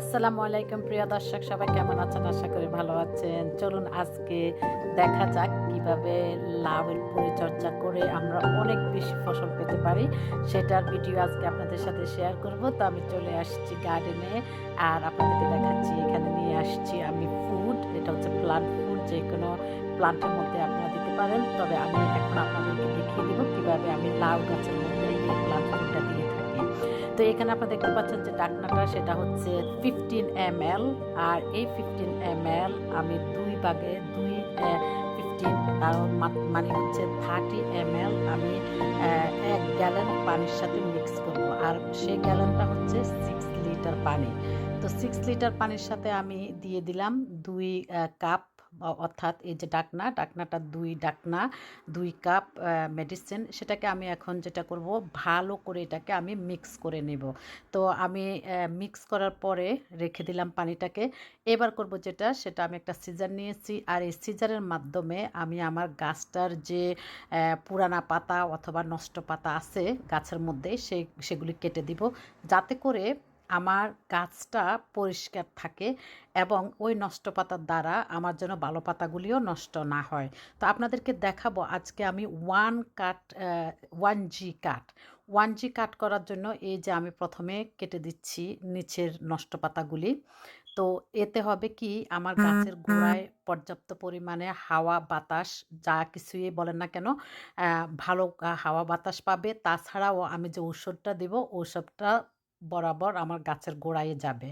আসসালামু আলাইকুম প্রিয় দর্শক, সবাই কেমন আছেন? আশা করি ভালো আছেন। চলুন আজকে দেখা যাক কীভাবে লাউয়ের পরিচর্যা করে আমরা অনেক বেশি ফসল পেতে পারি। সেটার ভিডিও আজকে আপনাদের সাথে শেয়ার করব। তো আমি চলে আসছি গার্ডেনে আর আপনাদেরকে দেখাচ্ছি, এখানে নিয়ে আসছি আমি ফুড এটা হচ্ছে প্লান্ট ফুড যে কোনো প্লান্টের মধ্যে আপনারা দিতে পারেন। তবে আমি এখন আপনাদেরকে দেখিয়ে দেবো কীভাবে আমি লাউ গাছের মধ্যে এই প্লান্ট ফুডটা দিয়ে তো এখানে আপনারা দেখতে পাচ্ছেন যে ডাকনাটা সেটা হচ্ছে ফিফটিন এম আর এই ফিফটিন এম আমি দুই ভাগে, দুই ফিফটিন মানে হচ্ছে থার্টি এম আমি এক গ্যালন পানির সাথে মিক্স করব। আর সেই গ্যালনটা হচ্ছে সিক্স লিটার পানি। তো সিক্স লিটার পানির সাথে আমি দিয়ে দিলাম দুই কাপ অর্থাৎ এই যে ডাকনা, ডাকনাটা দুই ডাকনা, দুই কাপ মেডিসিন সেটাকে আমি এখন যেটা করব, ভালো করে এটাকে আমি মিক্স করে নেব। তো আমি মিক্স করার পরে রেখে দিলাম পানিটাকে। এবার করব যেটা, সেটা আমি একটা সিজার নিয়েছি। আর এই সিজারের মাধ্যমে আমি আমার গাছটার যে পুরানা পাতা অথবা নষ্ট পাতা আছে গাছের মধ্যে সেই সেগুলি কেটে দিব। যাতে করে আমার গাছটা পরিষ্কার থাকে এবং ওই নষ্ট পাতার দ্বারা আমার যেন ভালো পাতাগুলিও নষ্ট না হয়। তো আপনাদেরকে দেখাবো আজকে আমি one cut one G cut one G cut করার জন্য এই যে আমি প্রথমে কেটে দিচ্ছি নিচের নষ্ট পাতাগুলি তো এতে হবে কি আমার গাছের গোড়ায় পর্যাপ্ত পরিমাণে হাওয়া বাতাস যা কিছুই বলেন না কেন ভালো হাওয়া বাতাস পাবে। তাছাড়াও আমি যে ঔষধটা দেব ঔষধটা বরাবর আমার গাছের গোড়ায় যাবে।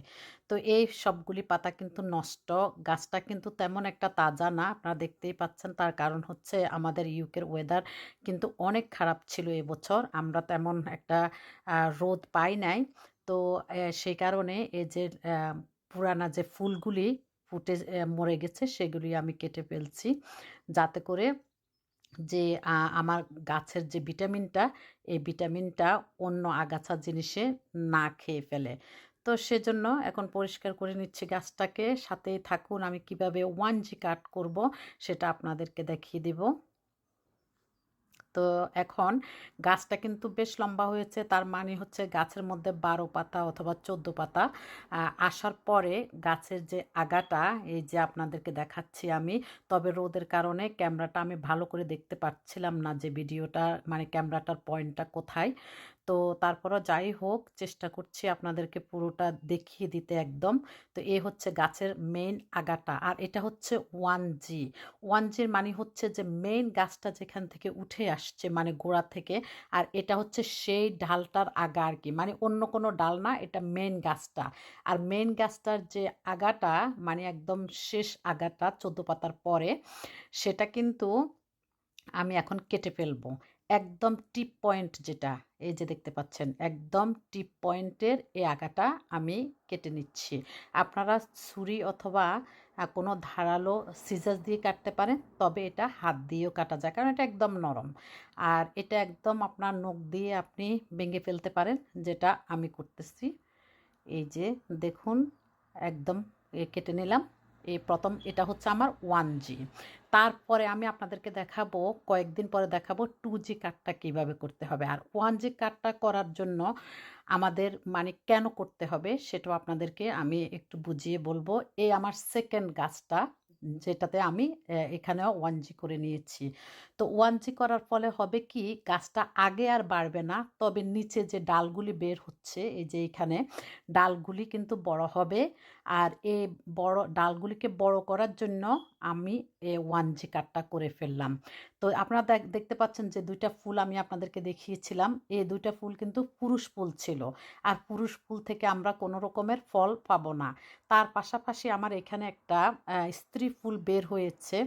তো এই সবগুলি পাতা কিন্তু নষ্ট। গাছটা কিন্তু তেমন একটা তাজা না, আপনারা দেখতেই পাচ্ছেন। তার কারণ হচ্ছে আমাদের ইউকের ওয়েদার কিন্তু অনেক খারাপ ছিল এবছর। আমরা তেমন একটা রোদ পাই নাই। তো সেই কারণে এই যে পুরানা যে ফুলগুলি ফুটে মরে গেছে, সেগুলি আমি কেটে ফেলছি। যাতে করে যে আমার গাছের যে ভিটামিনটা, এই ভিটামিনটা অন্য আগাছা জিনিসে না খেয়ে ফেলে। তো সেজন্য এখন পরিষ্কার করে নিচ্ছি গাছটাকে। সাথেই থাকুন, আমি কীভাবে ওয়ান জি কাট করব সেটা আপনাদেরকে দেখিয়ে দেব। তো এখন গাছটা কিন্তু বেশ লম্বা হয়েছে। তার মানে হচ্ছে গাছের মধ্যে বারো পাতা অথবা চোদ্দ পাতা। আসার পরে গাছের যে আগাটা, এই যে আপনাদেরকে দেখাচ্ছি আমি, তবে রোদের কারণে ক্যামেরাটা আমি ভালো করে দেখতে পাচ্ছিলাম না যে ভিডিওটা মানে ক্যামেরাটার পয়েন্টটা কোথায়। তো তারপরও যাই হোক, চেষ্টা করছি আপনাদেরকে পুরোটা দেখিয়ে দিতে একদম। তো এ হচ্ছে গাছের মেইন আগাটা। আর এটা হচ্ছে ওয়ান জি ওয়ান জির মানে হচ্ছে যে মেইন গাছটা যেখান থেকে উঠে আসছে মানে গোড়া থেকে। আর এটা হচ্ছে সেই ডালটার আগা আর কি মানে অন্য কোনো ডাল না, এটা মেন গাছটা। আর মেন গাছটার যে আগাটা মানে একদম শেষ আগাটা, চোদ্দ পাতার পরে, সেটা কিন্তু আমি এখন কেটে ফেলব। একদম টিপ পয়েন্ট যেটা, এই যে দেখতে পাচ্ছেন, একদম টিপ পয়েন্টের এই আগাটা আমি কেটে নিচ্ছি। আপনারা ছুরি অথবা কোনো ধারালো সিজার দিয়ে কাটতে পারেন, তবে এটা হাত দিয়েও কাটা যায়, কারণ এটা একদম নরম। আর এটা একদম আপনার নখ দিয়ে আপনি ভেঙে ফেলতে পারেন, যেটা আমি করতেছি। এই যে দেখুন, একদম কেটে নিলাম। এই প্রথম, এটা হচ্ছে আমার ওয়ান জি তারপরে আমি আপনাদেরকে দেখাবো, কয়েকদিন পরে দেখাবো টু জি কার্ডটা কীভাবে করতে হবে। আর ওয়ান জি কার্ডটা করার জন্য আমাদের মানে কেন করতে হবে, সেটাও আপনাদেরকে আমি একটু বুঝিয়ে বলব। এই আমার সেকেন্ড গাছটা যেটাতে আমি এখানে এখানেও ওয়ান জি করে নিয়েছি। তো ওয়ান জি করার ফলে হবে কি, গাছটা আগে আর বাড়বে না। তবে নিচে যে ডালগুলি বের হচ্ছে, এই যে এখানে ডালগুলি কিন্তু বড় হবে। আর এই বড়, ডালগুলিকে বড় করার জন্য আমি, এ ওয়ান জি কাটটা করে ফেললাম। তো আপনারা দেখ- দেখতে পাচ্ছেন যে দুইটা ফুল আমি আপনাদেরকে দেখিয়েছিলাম। এ দুইটা ফুল কিন্তু পুরুষ ফুল ছিল। আর পুরুষ ফুল থেকে আমরা কোনো রকমের ফল পাবো না। তার পাশাপাশি আমার এখানে একটা স্ত্রী ফুল বের হয়েছে।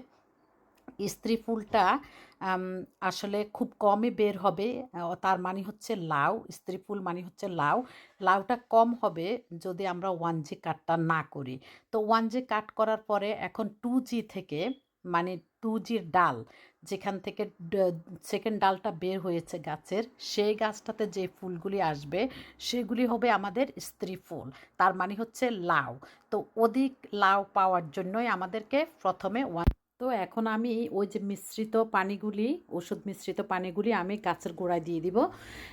স্ত্রী ফুলটা আসলে খুব কমই বের হবে। তার মানে হচ্ছে লাউ, স্ত্রী ফুল মানে হচ্ছে লাউ। লাউটা কম হবে যদি আমরা ওয়ান জি কাটটা না করি। তো ওয়ান জি কাট করার পরে এখন টু জি থেকে মানে টু জির ডাল, যেখান থেকে সেকেন্ড ডালটা বের হয়েছে গাছের, সেই গাছটাতে যে ফুলগুলি আসবে, সেগুলি হবে আমাদের স্ত্রী ফুল। তার মানে হচ্ছে লাউ। তো অধিক লাউ পাওয়ার জন্যই আমাদেরকে প্রথমে তো এখন আমি ওই যে মিশ্রিত পানিগুলি, ওষুধ মিশ্রিত পানিগুলি আমি গাছের গোড়ায় দিয়ে দিব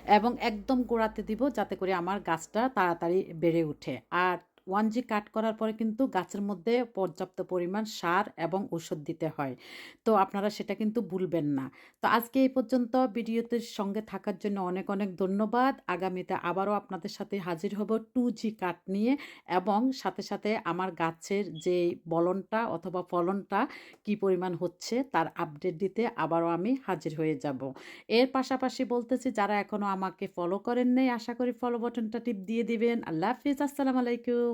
এবং একদম গোড়াতে দিব যাতে করে আমার গাছটা তাড়াতাড়ি বেড়ে উঠে আর ওয়ান জি কাট করার পরে কিন্তু গাছের মধ্যে পর্যাপ্ত পরিমাণ সার এবং ওষুধ দিতে হয়। তো আপনারা সেটা কিন্তু ভুলবেন না। তো আজকে এই পর্যন্ত ভিডিওতে সঙ্গে থাকার জন্য অনেক অনেক ধন্যবাদ। আগামীতে আবারও আপনাদের সাথে হাজির হব টু জি কাট নিয়ে এবং সাথে সাথে আমার গাছের যে বলনটা অথবা ফলনটা কি পরিমাণ হচ্ছে তার আপডেট দিতে আবারও আমি হাজির হয়ে যাব। এর পাশাপাশি বলতেছি, যারা এখনও আমাকে ফলো করেন নাই, আশা করি ফলো বাটনটা টিপ দিয়ে দিবেন। আল্লাহ হাফিজ, আসসালামু আলাইকুম।